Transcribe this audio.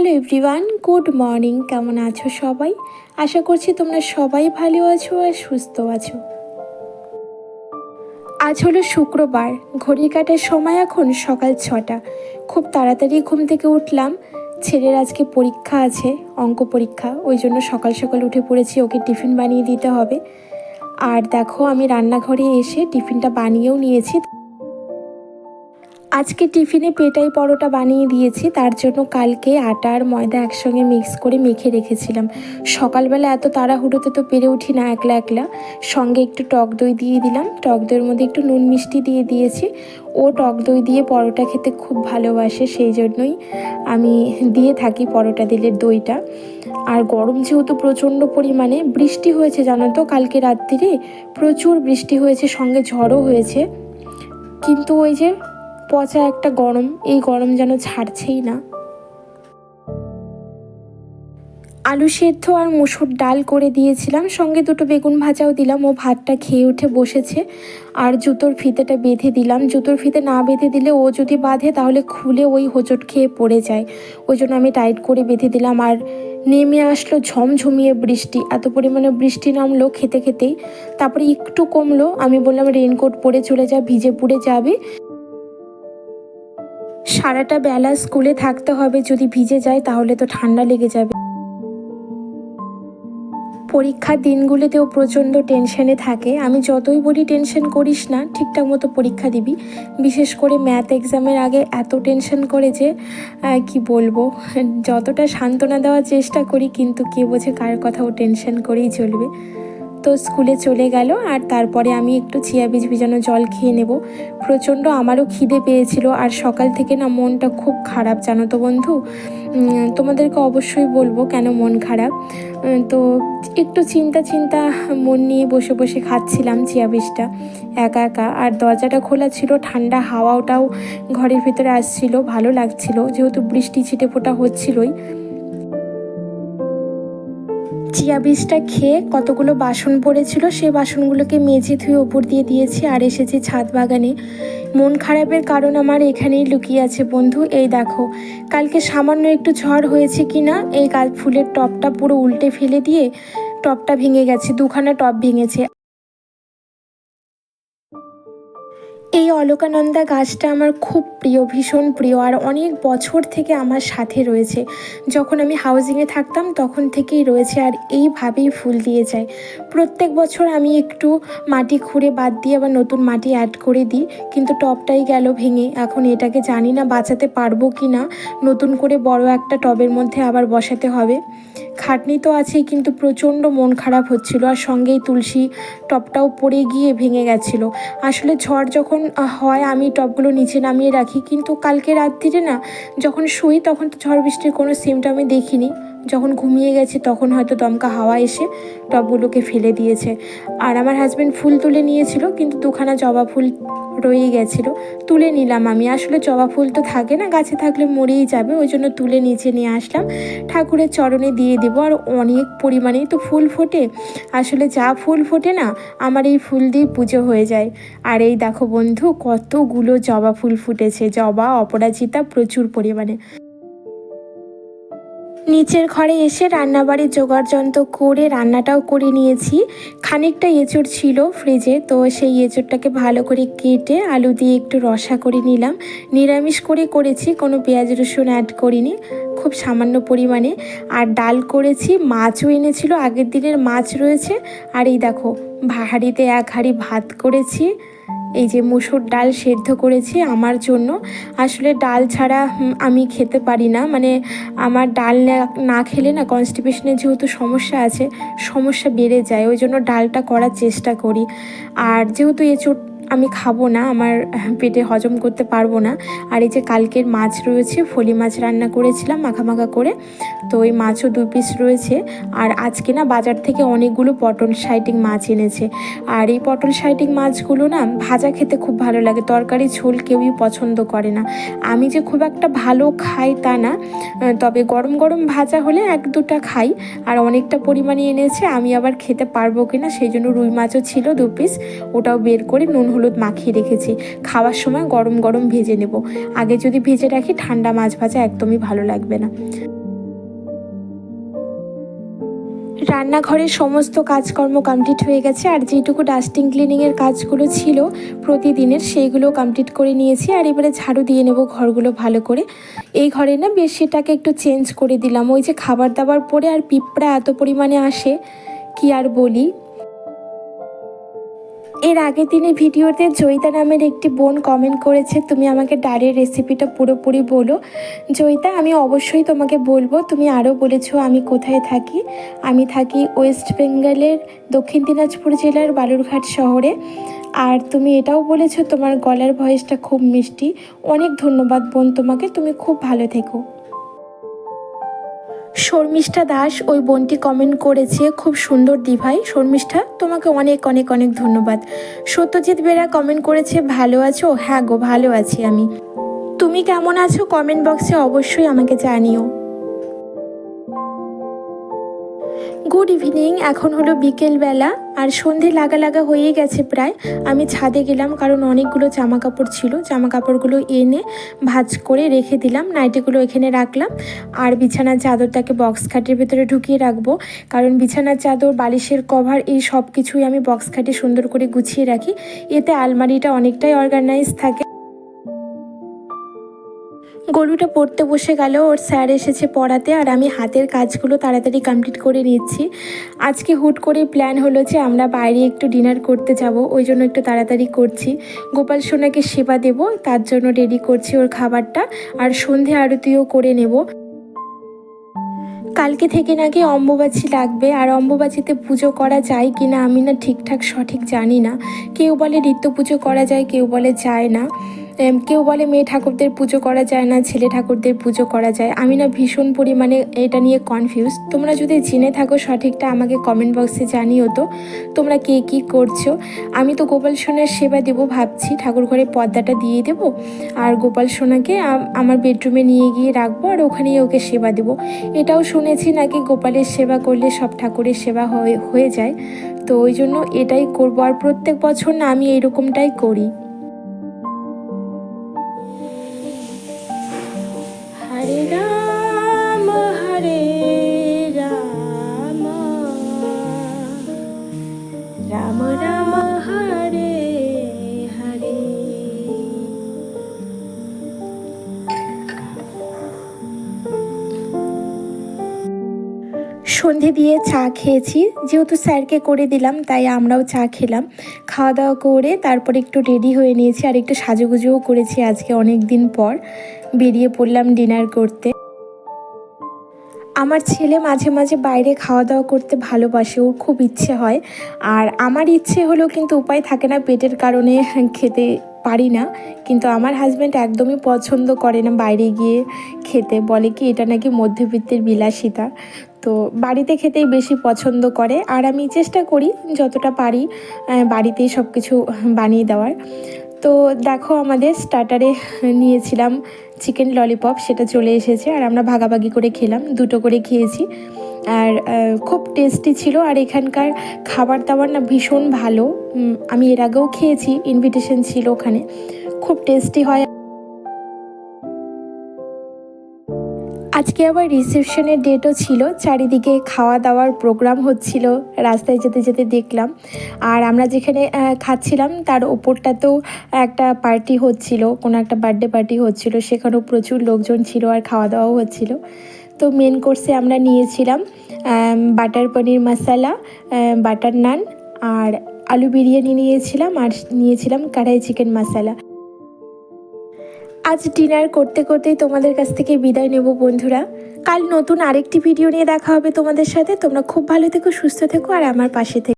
Hello everyone, good morning. কেমন আছো সবাই? আশা করছি তোমরা সবাই ভালো আছো আর সুস্থ আছো। আজ হলো শুক্রবার, ঘড়ি কাটার সময় এখন সকাল ছটা। খুব তাড়াতাড়ি ঘুম থেকে উঠলাম। ছেলের আজকে পরীক্ষা আছে, অঙ্ক পরীক্ষা, ওই জন্য সকাল সকাল উঠে পড়েছি, ওকে টিফিন বানিয়ে দিতে হবে। আর দেখো আমি রান্নাঘরে এসে টিফিনটা বানিয়েও নিয়েছি। আজকে টিফিনে পেটাই পরোটা বানিয়ে দিয়েছি, তার জন্য কালকে আটা আর ময়দা একসঙ্গে মিক্স করে মেখে রেখেছিলাম। সকালবেলা এত তাড়াহুড়োতে তো পেরে উঠি না একলা একলা। সঙ্গে একটু টক দই দিয়ে দিলাম। টক দইয়ের মধ্যে একটু নুন মিষ্টি দিয়ে দিয়েছি। ও টক দই দিয়ে পরোটা খেতে খুব ভালোবাসে, সেই জন্যই আমি দিয়ে থাকি পরোটা দিলের দইটা। আর গরম যেহেতু প্রচণ্ড পরিমাণে, বৃষ্টি হয়েছে জানো তো কালকে রাত্রিরে প্রচুর বৃষ্টি হয়েছে, সঙ্গে ঝড়ও হয়েছে। কিন্তু ওই যে পচা একটা গরম, এই গরম যেন ছাড়ছেই না। আলু সেদ্ধ আর মুসুর ডাল করে দিয়েছিলাম, সঙ্গে দুটো বেগুন ভাজাও দিলাম। ও ভাতটা খেয়ে উঠে বসেছে, আর জুতোর ফিতেটা বেঁধে দিলাম। জুতোর ফিতে না বেঁধে দিলে ও যদি বাঁধে, তাহলে খুলে ওই হোঁচট খেয়ে পড়ে যায়। ওই জন্য আমি টাইট করে বেঁধে দিলাম, আর নেমে আসলো ঝমঝমিয়ে বৃষ্টি। এত পরিমাণে বৃষ্টি নামলো খেতে খেতেই। তারপরে একটু কমলো, আমি বললাম, রেনকোট পরে চলে যা, ভিজে পুড়ে যাবে। সারাটা বেলা স্কুলে থাকতে হবে, যদি ভিজে যায় তাহলে তো ঠান্ডা লেগে যাবে। পরীক্ষার দিনগুলোতেও প্রচণ্ড টেনশনে থাকে। আমি যতই বলি টেনশন করিস না, ঠিকঠাক মতো পরীক্ষা দিবি। বিশেষ করে ম্যাথ এক্সামের আগে এত টেনশন করে যে কি বলব? যতটা সান্ত্বনা দেওয়ার চেষ্টা করি, কিন্তু কে বোঝে কার কথা ও টেনশন করেই চলবে। তো স্কুলে চলে গেল আর তারপরে আমি একটু চিয়া বীজ ভিজানো জল খেয়ে নেব। প্রচণ্ড আমারও খিদে পেয়েছিল আর সকাল থেকে না মনটা খুব খারাপ, জানো তো বন্ধু? তোমাদেরকে অবশ্যই বলব কেন মন খারাপ। তো একটু চিন্তা চিন্তা মন নিয়ে বসে বসে খাচ্ছিলাম চিয়া বীজটা। একা একা। আর দরজাটা খোলা ছিল, ঠান্ডা হাওয়াটাও ঘরের ভিতরে আসছিল, ভালো লাগছিল। যেহেতু বৃষ্টি ছিটে ফোটা হচ্ছিলই। চিয়া বীজটা খেয়ে কতগুলো বাসন পড়েছিল, সে বাসনগুলোকে মেঝে ধুয়ে ওপর দিয়ে দিয়েছি আর এসেছি ছাদ বাগানে। মন খারাপের কারণ আমার এখানেই লুকিয়ে আছে বন্ধু। এই দেখো, কালকে সামান্য একটু ঝড় হয়েছে কি না এই কাল ফুলের টপটা পুরো উল্টে ফেলে দিয়ে টপটা ভেঙে গেছে, দুখানা টপ ভেঙেছে। এই অলকানন্দা গাছটা আমার খুব প্রিয়, ভীষণ প্রিয় আর অনেক বছর থেকে আমার সাথে রয়েছে। যখন আমি হাউজিংয়ে থাকতাম তখন থেকেই রয়েছে আর এইভাবেই ফুল দিয়ে যায়। প্রত্যেক বছর আমি একটু মাটি খুঁড়ে বাদ দিয়ে আবার নতুন মাটি অ্যাড করে দিই, কিন্তু টবটাই গেল ভেঙে। এখন এটাকে জানি না বাঁচাতে পারব কি না নতুন করে বড় একটা টবের মধ্যে আবার বসাতে হবে। খাটনি তো আছেই, কিন্তু প্রচণ্ড মন খারাপ হচ্ছিল আর সঙ্গেই তুলসী টপটাও পড়ে গিয়ে ভেঙে গেছিল। আসলে ঝড় যখন হয়, আমি টপগুলো নিচে নামিয়ে রাখি, কিন্তু কালকে রাত্রিরে না, যখন শুই তখন তো ঝড় বৃষ্টির কোনো সিমটা আমি দেখিনি। যখন ঘুমিয়ে গেছে, তখন হয়তো দমকা হাওয়া এসে টবগুলোকে ফেলে দিয়েছে। আর আমার হাজব্যান্ড ফুল তুলে নিয়েছিল, কিন্তু দুখানা জবা ফুল রয়ে গেছিল, তুলে নিলাম আমি। আসলে জবা ফুল তো থাকে না, গাছে থাকলে মরেই যাবে, ওই জন্য তুলে নিচে নিয়ে আসলাম। ঠাকুরের চরণে দিয়ে দেবো, আর অনেক পরিমাণেই তো ফুল ফোটে। আসলে যা ফুল ফোটে না, আমার এই ফুল দিয়ে পুজো হয়ে যায়। আর এই দেখো বন্ধু, কতগুলো জবা ফুল ফুটেছে, জবা, অপরাজিতা প্রচুর পরিমাণে। নিচের ঘরে এসে রান্নাবাড়ির জোগাড় যন্ত্র করে রান্নাটাও করে নিয়েছি। খানিকটা এঁচড় ছিল ফ্রিজে, তো সেই এঁচড়টাকে ভালো করে কেটে আলু দিয়ে একটু রসা করে নিলাম। নিরামিষ করে করেছি, কোনো পেঁয়াজ রসুন অ্যাড করিনি, খুব সামান্য পরিমাণে। আর ডাল করেছি, মাছও এনেছিল, আগের দিনের মাছ রয়েছে। আর এই দেখো হাঁড়িতে এক হাঁড়ি ভাত করেছি। এই যে মুসুর ডাল সেদ্ধ করেছি আমার জন্য। আসলে ডাল ছাড়া আমি খেতে পারি না। মানে আমার ডাল না খেলে না কনস্টিপেশনের যেহেতু সমস্যা আছে, সমস্যা বেড়ে যায়। ওই জন্য ডালটা করার চেষ্টা করি। আর যেহেতু এঁচোড় আমি খাব না, আমার পেটে হজম করতে পারব না। আর এই যে কালকের মাছ রয়েছে, ফলি মাছ রান্না করেছিলাম মাখা মাখা করে। তো ওই মাছও দু পিস রয়েছে। আর আজকে না বাজার থেকে অনেকগুলো পটল সাইটিং মাছ এনেছে। আর এই পটল সাইটিং মাছগুলো না ভাজা খেতে খুব ভালো লাগে, তরকারি ঝোল কেউই পছন্দ করে না। আমি যে খুব একটা ভালো খাই তা না তবে গরম গরম ভাজা হলে এক দুটা খাই। আর অনেকটা পরিমাণে এনেছে, আমি আবার খেতে পারব কি না সেই জন্য রুই মাছও ছিল দু পিস ওটাও বের করে নুন হলুদ মাখিয়ে রেখেছি। খাওয়ার সময় গরম গরম ভেজে নেব। আগে যদি ভেজে রাখি, ঠান্ডা মাছ ভাজা একদমই ভালো লাগবে না। রান্নাঘরের সমস্ত কাজকর্ম কমপ্লিট হয়ে গেছে। আর যেটুকু ডাস্টিং ক্লিনিংয়ের কাজগুলো ছিল, প্রতিদিনের সেইগুলো কমপ্লিট করে নিয়েছি। আর এবারে ঝাড়ু দিয়ে নেব ঘরগুলো ভালো করে। এই ঘরে না বেডশিটটাকে একটু চেঞ্জ করে দিলাম। ওই যে খাবার দাবার পরে আর পিঁপড়া এত পরিমাণে আসে, কি আর বলি। এর আগের দিনে ভিডিওতে জয়িতা নামের একটি বোন কমেন্ট করেছে, তুমি আমাকে ডালের রেসিপিটা পুরোপুরি বলো। জয়িতা, আমি অবশ্যই তোমাকে বলব। তুমি আরও বলেছ আমি কোথায় থাকি। আমি থাকি ওয়েস্ট বেঙ্গলের দক্ষিণ দিনাজপুর জেলার বালুরঘাট শহরে। আর তুমি এটাও বলেছ তোমার গলার ভয়েসটা খুব মিষ্টি। অনেক ধন্যবাদ বোন তোমাকে। তুমি খুব ভালো থেকো। শর্মিষ্ঠা দাস ওই বোনটি কমেন্ট করেছে, খুব সুন্দর দিভাই। শর্মিষ্ঠা, তোমাকে অনেক অনেক অনেক ধন্যবাদ। সত্যজিৎ বেরা কমেন্ট করেছে, ভালো আছো? হ্যাঁ গো, ভালো আছি আমি। তুমি কেমন আছো? কমেন্ট বক্সে অবশ্যই আমাকে জানিও। গুড ইভিনিং এখন হলো বিকেলবেলা আর সন্ধে লাগা লাগা হয়ে গেছে প্রায়। আমি ছাদে গেলাম কারণ অনেকগুলো জামা কাপড় ছিল। জামা কাপড়গুলো এনে ভাজ করে রেখে দিলাম। নাইটিগুলো এখানে রাখলাম। আর বিছানার চাদরটাকে বক্স খাটের ভেতরে ঢুকিয়ে রাখব। কারণ বিছানার চাদর, বালিশের কভার এই সব কিছুই আমি বক্স খাটে সুন্দর করে গুছিয়ে রাখি। এতে আলমারিটা অনেকটাই অর্গানাইজ থাকে। গলুটা পড়তে বসে গেল, ওর স্যার এসেছে পড়াতে আর আমি হাতের কাজগুলো তাড়াতাড়ি কমপ্লিট করে নিচ্ছি। আজকে হুট করে প্ল্যান হলো যে আমরা বাইরে একটু ডিনার করতে যাব, ওই জন্য একটু তাড়াতাড়ি করছি। গোপাল সোনাকে সেবা দেব, তার জন্য রেডি করছি ওর খাবারটা আর সন্ধে আরতিও করে নেব। কালকে থেকে নাকি অম্বুবাচী লাগবে, আর অম্বুবাচীতে পুজো করা যায় কি না আমি না ঠিকঠাক সঠিক জানি না। কেউ বলে নিত্য পুজো করা যায়, কেউ বলে যায় না। কেউ বলে মেয়ে ঠাকুরদের পুজো করা যায় না, ছেলে ঠাকুরদের পুজো করা যায়। আমি না ভীষণ পরিমাণে এটা নিয়ে কনফিউজ তোমরা যদি জেনে থাকো সঠিকটা, আমাকে কমেন্ট বক্সে জানিও তো, তোমরা কে কী করছ? আমি তো গোপাল সোনার সেবা দেবো ভাবছি। ঠাকুর ঘরে পর্দাটা দিয়ে দেবো, আর গোপাল সোনাকে আমার বেডরুমে নিয়ে গিয়ে রাখব, আর ওখানেই ওকে সেবা দেবো। এটাও শুনেছি নাকি গোপালের সেবা করলে সব ঠাকুরের সেবা হয়ে যায়। তো ওই জন্য এটাই করব। আর প্রত্যেক বছর না আমি এরকমটাই করি। দিয়ে চা খেয়েছি। যেহেতু স্যারকে করে দিলাম, তাই আমরাও চা খেলাম। খাওয়া দাওয়া করে তারপর একটু রেডি হয়ে নিয়েছি আর একটু সাজুগুজুও করেছি আজকে অনেক দিন পর। বেরিয়ে পড়লাম ডিনার করতে। আমার ছেলে মাঝে মাঝে বাইরে খাওয়া দাওয়া করতে ভালোবাসে, ওর খুব ইচ্ছে হয়। আর আমার ইচ্ছে হলেও কিন্তু উপায় থাকে না পেটের কারণে খেতে পারি না, কিন্তু আমার হাজব্যান্ড একদমই পছন্দ করে না বাইরে গিয়ে খেতে। বলে কি, এটা নাকি মধ্যবিত্তের বিলাসিতা। তো বাড়িতে খেতেই বেশি পছন্দ করে। আর আমি চেষ্টা করি যতটা পারি বাড়িতেই সব কিছু বানিয়ে দেওয়ার। তো দেখো, আমাদের স্টার্টারে নিয়েছিলাম চিকেন ললিপপ সেটা চলে এসেছে। আর আমরা ভাগাভাগি করে খেলাম, দুটো করে খেয়েছি। আর খুব টেস্টি ছিল। আর এখানকার খাবার দাবার না ভীষণ ভালো। আমি এর আগেও খেয়েছি ইনভিটেশন ছিল ওখানে। খুব টেস্টি হয়। আজকে আবার রিসেপশনের ডেটও ছিল। চারিদিকে খাওয়া দাওয়ার প্রোগ্রাম হচ্ছিল। রাস্তায় যেতে যেতে দেখলাম। আর আমরা যেখানে খাচ্ছিলাম, তার ওপরটাতেও একটা পার্টি হচ্ছিল। কোনো একটা বার্থডে পার্টি হচ্ছিল। সেখানেও প্রচুর লোকজন ছিল আর খাওয়া দাওয়াও হচ্ছিল। তো মেন কোর্সে আমরা নিয়েছিলাম বাটার পনির মশালা বাটার নান আর আলু বিরিয়ানি নিয়েছিলাম আর নিয়েছিলাম কড়াই চিকেন মশালা আজ ডিনার করতে করতেই তোমাদের কাছ থেকে বিদায় নেব বন্ধুরা। কাল নতুন আরেকটি ভিডিও নিয়ে দেখা হবে তোমাদের সাথে। তোমরা খুব ভালো থেকো, সুস্থ থেকো আর আমার পাশে থেকো।